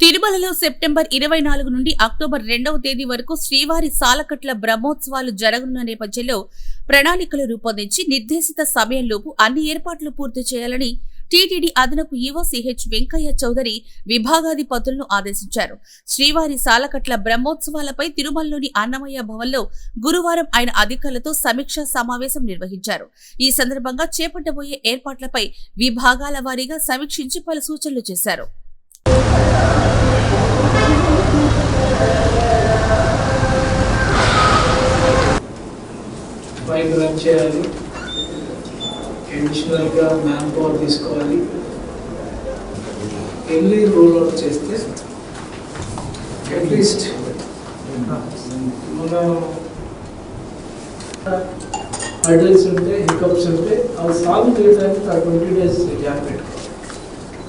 తిరుమలలో సెప్టెంబర్ ఇరవై నాలుగు నుండి అక్టోబర్ రెండవ తేదీ వరకు శ్రీవారి సాలకట్ల బ్రహ్మోత్సవాలు జరగనున్న నేపథ్యంలో ప్రణాళికలు రూపొందించి నిర్దేశిత సమయంలోపు అన్ని ఏర్పాట్లు పూర్తి చేయాలని టీటీడీ అదనపు ఈవో సిహెచ్ వెంకయ్య చౌదరి విభాగాధిపతులను ఆదేశించారు. శ్రీవారి సాలకట్ల బ్రహ్మోత్సవాలపై తిరుమలలోని అన్నమయ్య భవన్లో గురువారం ఆయన అధికారులతో సమీక్షా సమావేశం నిర్వహించారు. ఈ సందర్భంగా చేపట్టబోయే ఏర్పాట్లపై విభాగాల వారీగా సమీక్షించి పలు సూచనలు చేశారు. బైక్ రన్ చేయాలి. అడిషనల్గా మ్యాన్ పవర్ తీసుకోవాలి. ఎర్లీ రోల్ అవుట్ చేస్తే అట్లీస్ట్ మన హర్డల్స్ ఉంటే హికప్స్ ఉంటే అవి సాల్వ్ చేయడానికి ఆ ట్వంటీ డేస్ గ్యాప్ పెట్టుకోవాలి.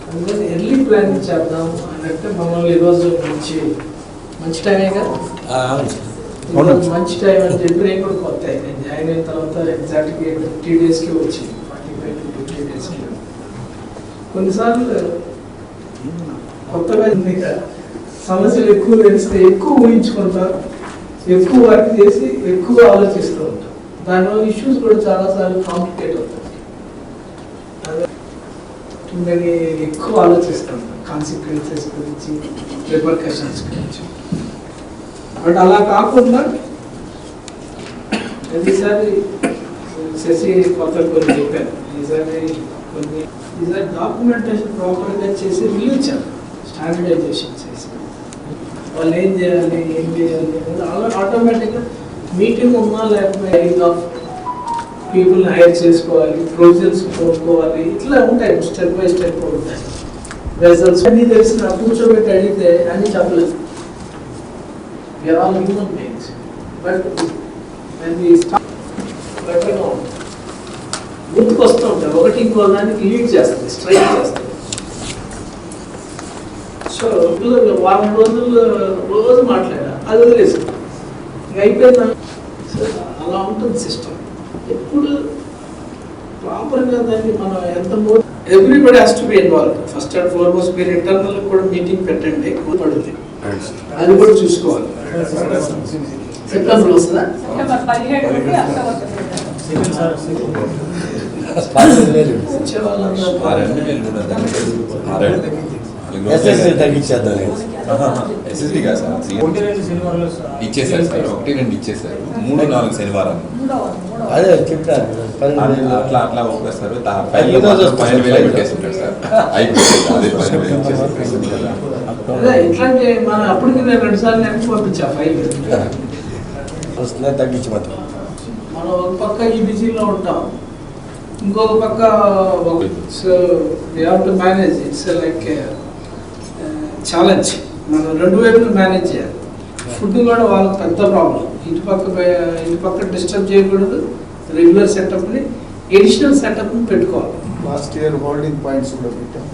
అందుకని ఎర్లీ ప్లానింగ్ చేద్దాం అన్నట్టు మమ్మల్ని ఈరోజు మంచి మంచి టైమే కదా? మంచి టైం అని చెప్పి నేను కూడా కొత్త నేను జాయిన్ అయిన తర్వాత ఎగ్జాక్ట్గా ఫిఫ్టీ డేస్కి వచ్చింది. ఫార్టీ ఫైవ్ టు ఫిఫ్టీ డేస్కి కొన్నిసార్లు కొత్తగా ఉంది సమస్యలు ఎక్కువ తెలిస్తే ఎక్కువ ఊహించుకుంటారు ఎక్కువ వర్క్ చేసి ఎక్కువ ఆలోచిస్తూ ఉంటారు దానివల్ల ఇష్యూస్ కూడా చాలాసార్లు కాంప్లికేట్ అవుతాయి. అదే ఎక్కువ ఎక్కువ ఆలోచిస్తాను కాన్సిక్వెన్సెస్ గురించి రిపర్కషన్స్ గురించి. బట్ అలా కాకుండా ప్రతిసారి శశి కొత్త కొన్ని చెప్పారు. ఈసారి కొన్ని ఈసారి డాక్యుమెంటేషన్ ప్రాపర్గా చేసి రిలీజ్ స్టాండర్డైజేషన్ చేసి. వాళ్ళు ఏం చేయాలి ఏం చేయాలి అలా ఆటోమేటిక్గా మీటింగ్ ఉన్నా లేకపోతే ఆఫ్ పీపుల్ని హైర్ చేసుకోవాలి ప్రొవిజన్స్ కొనుక్కోవాలి ఇట్లా ఉంటాయి. స్టెప్ బై స్టెప్ ఉంటాయి. రిజల్ట్స్ అన్నీ తెలిసిన కూర్చోబెట్టి అడిగితే అన్నీ చెప్పలేదు we are all human beings. But when we start, better know, గుర్తుకొస్తూ ఉంటాయి ఒకటి ఇంకో దానికి లీడ్ చేస్తుంది స్ట్రైక్ చేస్తుంది. సో పిల్లలు వారం రోజులు రోజు మాట్లాడా అది వదిలేసి. ఇంక అయిపోయిందా? సో అలా ఉంటుంది సిస్టమ్ ఎప్పుడు ప్రాపర్గా దాన్ని మనం ఎంత everybody has to be involve first and foremost మీరు ఇంటర్నల్ కూడా మీటింగ్ పెట్టండి పడుతుంది అది కూడా చూసుకోవాలి సెప్టెంబర్ వస్తుందా వచ్చే వాళ్ళందరూ ఎస్ఎస్సీ తగ్గించేద్దాం ఆహాహా. SSD కాదు సార్. ఇచ్చేసారు సార్ ఒకటి రెండు ఇచ్చేసారు మూడు నాలుగు శనివారాలు మూడవ అదే వేలు. అట్లా అట్లా ఒప్పేస్తారు. పన్నెండు వేలు పెట్టేస్తుంటారు సార్ అయిపోయింది అదే ఇట్లాంటి మన ఒక పక్క ఈ బిజీలో ఉంటాం ఇంకొక పక్క so we have to manage it's like challenge మనం రెండు వైపులు మేనేజ్ చేయాలి. ఫుడ్ కూడా వాళ్ళకి పెద్ద ప్రాబ్లం ఇటు పక్క ఇటు పక్క డిస్టర్బ్ చేయకూడదు. రెగ్యులర్ సెటప్ని ఎడిషనల్ సెటప్ని పెట్టుకోవాలి. లాస్ట్ ఇయర్ హోల్డింగ్ పాయింట్స్ కూడా పెట్టాం.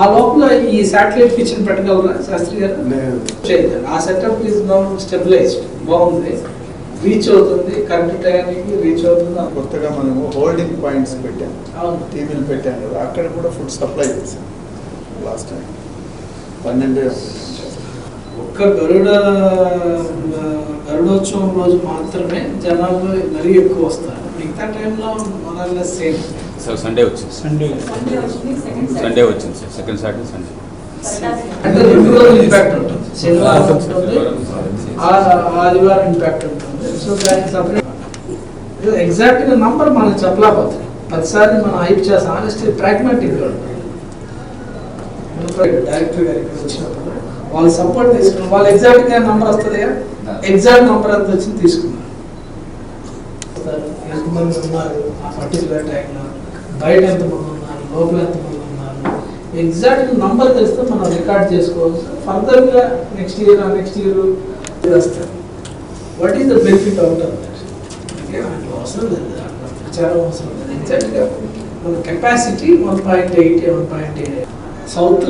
ఆ లోపల ఈ శాటిలైట్ కిచెన్ పెట్టగలరా శాస్త్రి గారు? లేదు. ఆ సెటప్ ఈజ్ నౌ స్టెబిలైజ్డ్ బాగుంది. రీచ్ అవుతుంది. కరెక్ట్ టైంకి రీచ్ అవుతుంది. కొత్తగా మనము హోల్డింగ్ పాయింట్స్ పెట్టాం. టీవీలు పెట్టాం కదా. అక్కడ కూడా ఫుడ్ సప్లై చేసాం లాస్ట్ టైం పన్నెండే. ఒక్క గరుడ గరుడోత్సవం రోజు మాత్రమే జనాలు మరీ ఎక్కువ వస్తారు. మిగతా టైంలో మన సేమ్ సార్ సండే వచ్చింది సండే సండే వచ్చింది సార్ సెకండ్ సాటర్డే సండే అంటే రెండు రోజులు ఇంపాక్ట్ ఉంటుంది. శనివారం ఉంటుంది. ఆ- ఆదివారం ఇంపాక్ట్ ఉంటుంది. సో దానికి సపరేట్ ఎగ్జాక్ట్గా నంబర్ మనకు చెప్పలేకపోతుంది ప్రతిసారి మనం హైప్ చేస్తాం. ఆనెస్ట్ ప్రాగ్మాటిక్గా ఉంటుంది. డైరెక్టర్ గారు ఇక్కడ వచ్చినప్పుడు వాళ్ళ సపోర్ట్ తీసుకున్నాం వాళ్ళు ఎగ్జాక్ట్గా నంబర్ వస్తుంది ఎగ్జాక్ట్ నంబర్ ఎంత వచ్చింది తీసుకున్నారు. ఎంతమంది ఉన్నారు? ఆ పర్టికులర్ టైంలో బయట ఎంతమంది ఉన్నారు? లోపల ఎంతమంది ఉన్నారు? ఎగ్జాక్ట్ నంబర్ తెలిస్తే మనం రికార్డ్ చేసుకోవచ్చు. ఫర్దర్గా నెక్స్ట్ ఇయర్ నెక్స్ట్ ఇయర్ వస్తారు what is the benefit out of that అవసరం లేదు. ప్రచారం అవసరం లేదు. ఎగ్జాక్ట్గా మన capacity one point eight one point eight south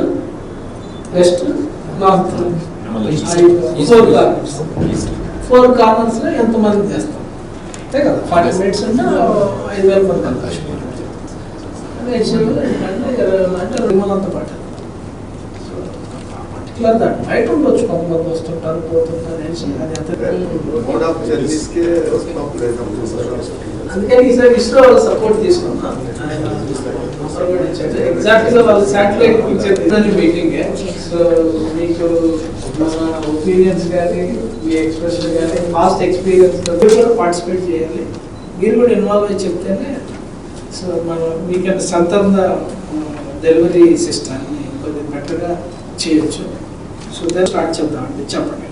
west north. Four corners four కార్నర్స్లో ఎంతమంది చేస్తాం? అంతే కదా. ఫార్టీ మినిట్స్ అంటే ఐదు వేల మంది అవకాశం అంటే వందల పాటు. ఇట్లా దాన్ని బయట ఉండొచ్చు. కొంతమంది వస్తుంటారు పోతుంటారు అందుకని ఈసారి ఇస్రో సపోర్ట్ తీసుకున్నాను అవసరం కూడా వాళ్ళ శాటిలైట్ పిక్చర్ మీటింగ్ సో మీకు మన ఒపీనియన్స్ కానీ మీ ఎక్స్ప్రెషన్ కానీ పాస్ట్ ఎక్స్పీరియన్స్ కూడా పార్టిసిపేట్ చేయాలి. మీరు కూడా ఇన్వాల్వ్ అయ్యి చెప్తేనే సో మనం మీకు సంతంద డెలివరీ సిస్టమ్ని కొద్దిగా బెటర్గా చేయొచ్చు. సో దాన్ని స్టార్ట్ చేద్దామండి. చెప్పండి.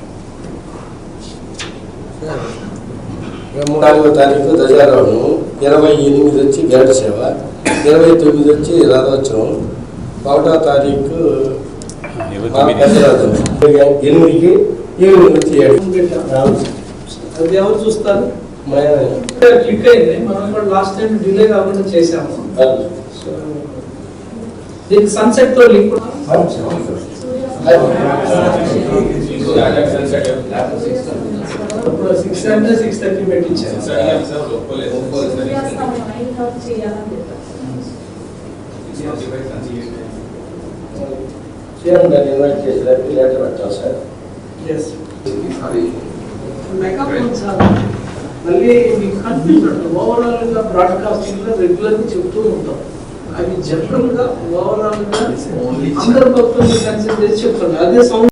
మూడు నాలుగో తారీఖు ధ్వజారోహణం. ఇరవై ఎనిమిది వచ్చి గరుడ సేవ. ఇరవై తొమ్మిది వచ్చి రథోత్సవం. ఒకటో తారీఖు ఎనిమిదికి ఈవినింగ్ వచ్చి ఏడు. అది ఎవరు చూస్తారు? క్లిక్ అయింది. మనం కూడా లాస్ట్ టైం డిలే కాకుండా చేసాము సో దీనికి సన్సెట్తో లింక్ ఇప్పుడు సిక్స్ అంటే సిక్స్ థర్టీ పెట్టించారు సూర్యాస్తమయం అయిన తర్వాత చేయాలని చెప్పారు. సీఎం గారు ఇన్వైట్ చేసినట్టు లెటర్ పెట్టాం సార్ ఎస్ మేకప్ సార్ మళ్ళీ మీకు కనిపించండి ఓవరాల్గా బ్రాడ్కాస్టింగ్లో రెగ్యులర్గా చెప్తూ ఉంటాం. అవి జనరల్గా ఓవరాల్గా ఓవరాల్ అందరు భక్తులు కన్సిడర్ చేసి చెప్తాను అదే సౌండ్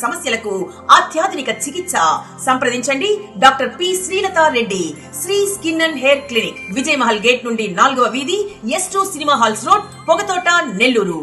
సమస్యలకు అత్యాధునిక చికిత్స. సంప్రదించండి doctor P Sreelatha Reddy Sri skin and hair clinic Vijay Mahal gate నుండి నాలుగవ వీధి S two cinema halls road Pogathota Nellore.